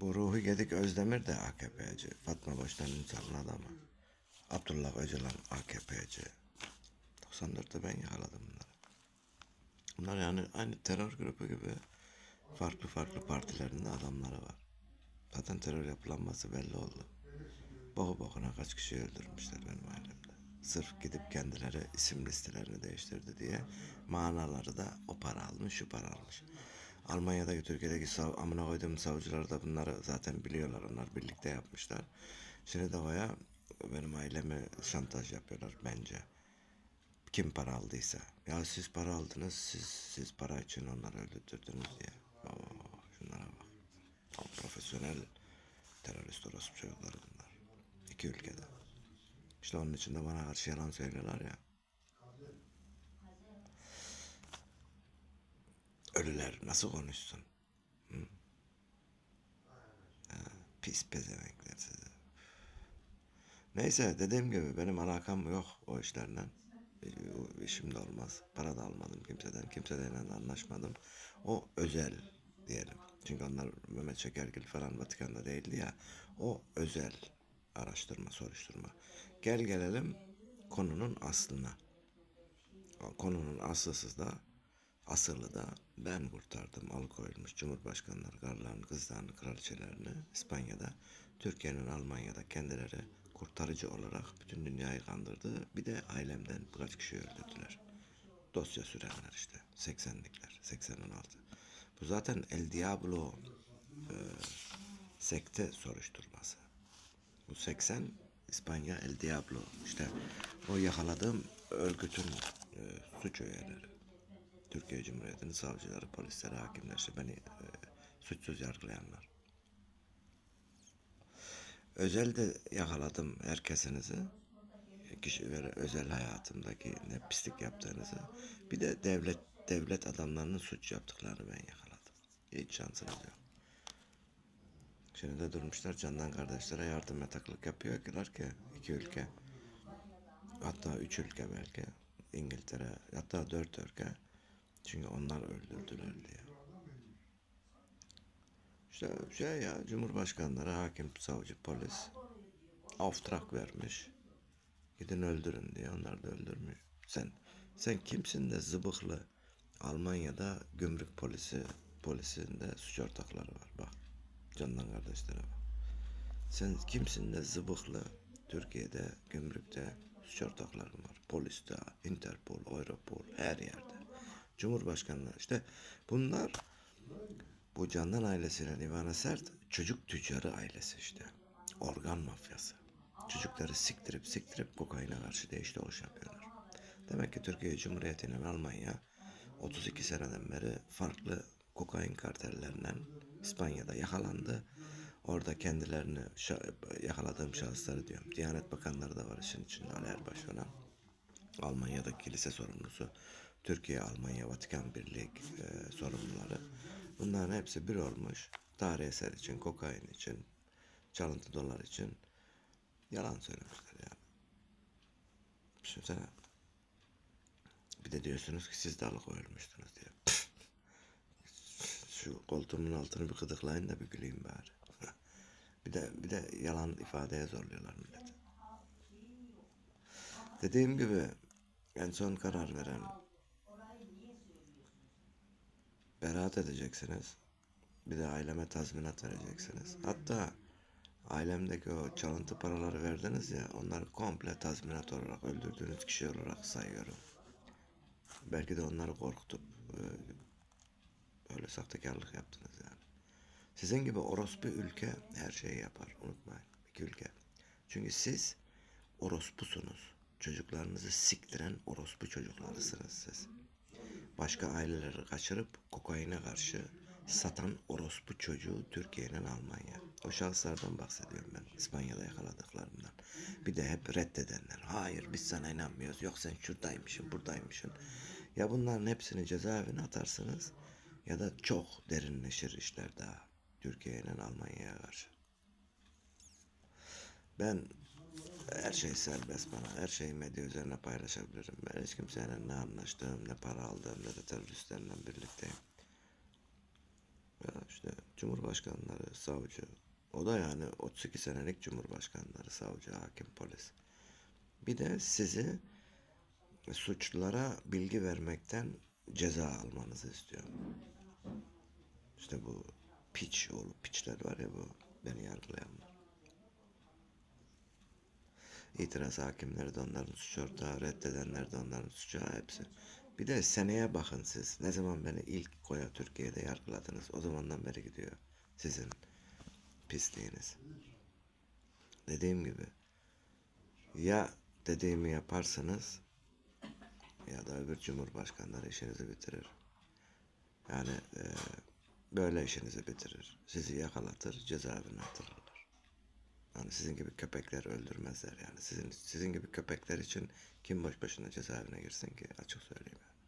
Bu Ruhi Gedik Özdemir de AKP'ci. Fatma Baştan Ünsal'ın adamı. Abdullah Öcalan AKP'ci. 94'te ben yakaladım bunları. Bunlar yani aynı terör grubu gibi farklı farklı partilerinde adamları var. Zaten terör yapılanması belli oldu. Boku bokuna kaç kişi öldürmüşler benim ailemde. Sırf gidip kendileri isim listelerini değiştirdi diye manaları da o para almış şu para almış. Almanya'daki Türkiye'deki sav, amına koyduğum savcılar da bunları zaten biliyorlar. Onlar birlikte yapmışlar. Şimdi de baya benim ailemi şantaj yapıyorlar bence. Kim para aldıysa. Ya siz para aldınız, siz siz para için onları öldürdünüz diye. Oo, şunlara bak. Tam profesyonel terörist orospu çocukları bunlar. İki ülkede. İşte onun için de bana karşı yalan söylüyorlar ya. Ölüler nasıl konuşsun? Hı? Ha, pis pezevenkler size. Neyse dediğim gibi benim alakam yok o işlerle. E, işim de olmaz. Para da almadım kimseden. Kimseyle de anlaşmadım. O özel diyelim. Çünkü onlar Mehmet Şekergil falan Vatikan'da değildi ya. O özel araştırma, soruşturma. Gel gelelim konunun aslına. Konunun aslısı da asırlı da ben kurtardım alıkoyulmuş Cumhurbaşkanları, karlarını, kızlarını, kraliçelerini İspanya'da, Türkiye'nin Almanya'da kendileri kurtarıcı olarak bütün dünyayı kandırdı. Bir de ailemden birkaç kişi öldürdüler. Dosya sürenler işte. 80'likler, 86. Bu zaten El Diablo e, sekte soruşturması. Bu 80 İspanya El Diablo. İşte o yakaladığım örgütün e, suç üyeleri. Türkiye Cumhuriyeti'nin savcıları, polisleri, hakimler işte beni e, suçsuz yargılayanlar. Özelde yakaladım herkesinizi. Kişi ve özel hayatımdaki ne pislik yaptığınızı. Bir de devlet devlet adamlarının suç yaptıklarını ben yakaladım. Hiç şansınız yok. Şimdi de durmuşlar candan kardeşlere yardım yataklık yapıyorlar ki iki ülke. Hatta üç ülke belki. İngiltere hatta dört ülke. Çünkü onlar öldürdüler diye. İşte şey ya Cumhurbaşkanları, hakim, savcı, polis avtrak vermiş. Gidin öldürün diye onlar da öldürmüş. Sen sen kimsin de zıbıklı Almanya'da gümrük polisi polisinde suç ortakları var bak. Candan kardeşlere bak. Sen kimsin de zıbıklı Türkiye'de gümrükte suç ortakları var. Poliste, Interpol, Europol her yerde. Cumhurbaşkanları işte bunlar bu Candan ailesiyle Ivana Sert çocuk tüccarı ailesi işte. Organ mafyası. Çocukları siktirip siktirip kokaine karşı değiş doluş yapıyorlar. Demek ki Türkiye Cumhuriyeti ile Almanya 32 seneden beri farklı kokain kartellerinden İspanya'da yakalandı. Orada kendilerini yakaladığım şahısları diyorum. Diyanet Bakanları da var işin içinde Ali Erbaş falan. Almanya'daki kilise sorumlusu, Türkiye, Almanya, Vatikan Birliği e, sorumluları. Bunların hepsi bir olmuş. Tarih için, kokain için, çalıntı dolar için yalan söylemişler yani. Düşünsene. Bir de diyorsunuz ki siz de alıkoyulmuştunuz diye. Şu koltuğumun altını bir gıdıklayın da bir güleyim bari. bir de bir de yalan ifadeye zorluyorlar milleti. Dediğim gibi en son karar veren beraat edeceksiniz. Bir de aileme tazminat vereceksiniz. Hatta ailemdeki o çalıntı paraları verdiniz ya onları komple tazminat olarak öldürdüğünüz kişi olarak sayıyorum. Belki de onları korkutup e, böyle sahtekarlık yaptınız yani. Sizin gibi orospu ülke her şeyi yapar unutmayın. İki ülke. Çünkü siz orospusunuz. Çocuklarınızı siktiren orospu çocuklarısınız siz. Başka aileleri kaçırıp kokaine karşı satan orospu çocuğu Türkiye'nin Almanya. O şahıslardan bahsediyorum ben. İspanya'da yakaladıklarımdan. Bir de hep reddedenler. Hayır biz sana inanmıyoruz. Yok sen şuradaymışsın, buradaymışsın. Ya bunların hepsini cezaevine atarsınız ya da çok derinleşir işler daha Türkiye'nin Almanya'ya karşı. Ben her şey serbest bana. Her şeyi medya üzerine paylaşabilirim. Ben hiç kimseyle ne anlaştığım, ne para aldığım, ne de teröristlerle birlikteyim. Ya işte cumhurbaşkanları, savcı. O da yani 32 senelik cumhurbaşkanları, savcı, hakim, polis. Bir de sizi suçlulara bilgi vermekten ceza almanızı istiyorum. İşte bu piç oğlu piçler var ya bu beni yargılayanlar. İtiraz hakimleri de onların suç ortağı, reddedenler de onların suçu hepsi. Bir de seneye bakın siz. Ne zaman beni ilk Koya Türkiye'de yargıladınız. O zamandan beri gidiyor sizin pisliğiniz. Dediğim gibi ya dediğimi yaparsınız ya da öbür cumhurbaşkanları işinizi bitirir. Yani e, böyle işinizi bitirir. Sizi yakalatır, cezaevine atırırlar. Yani sizin gibi köpekler öldürmezler yani. Sizin sizin gibi köpekler için kim boş başına cezaevine girsin ki açık söyleyeyim yani.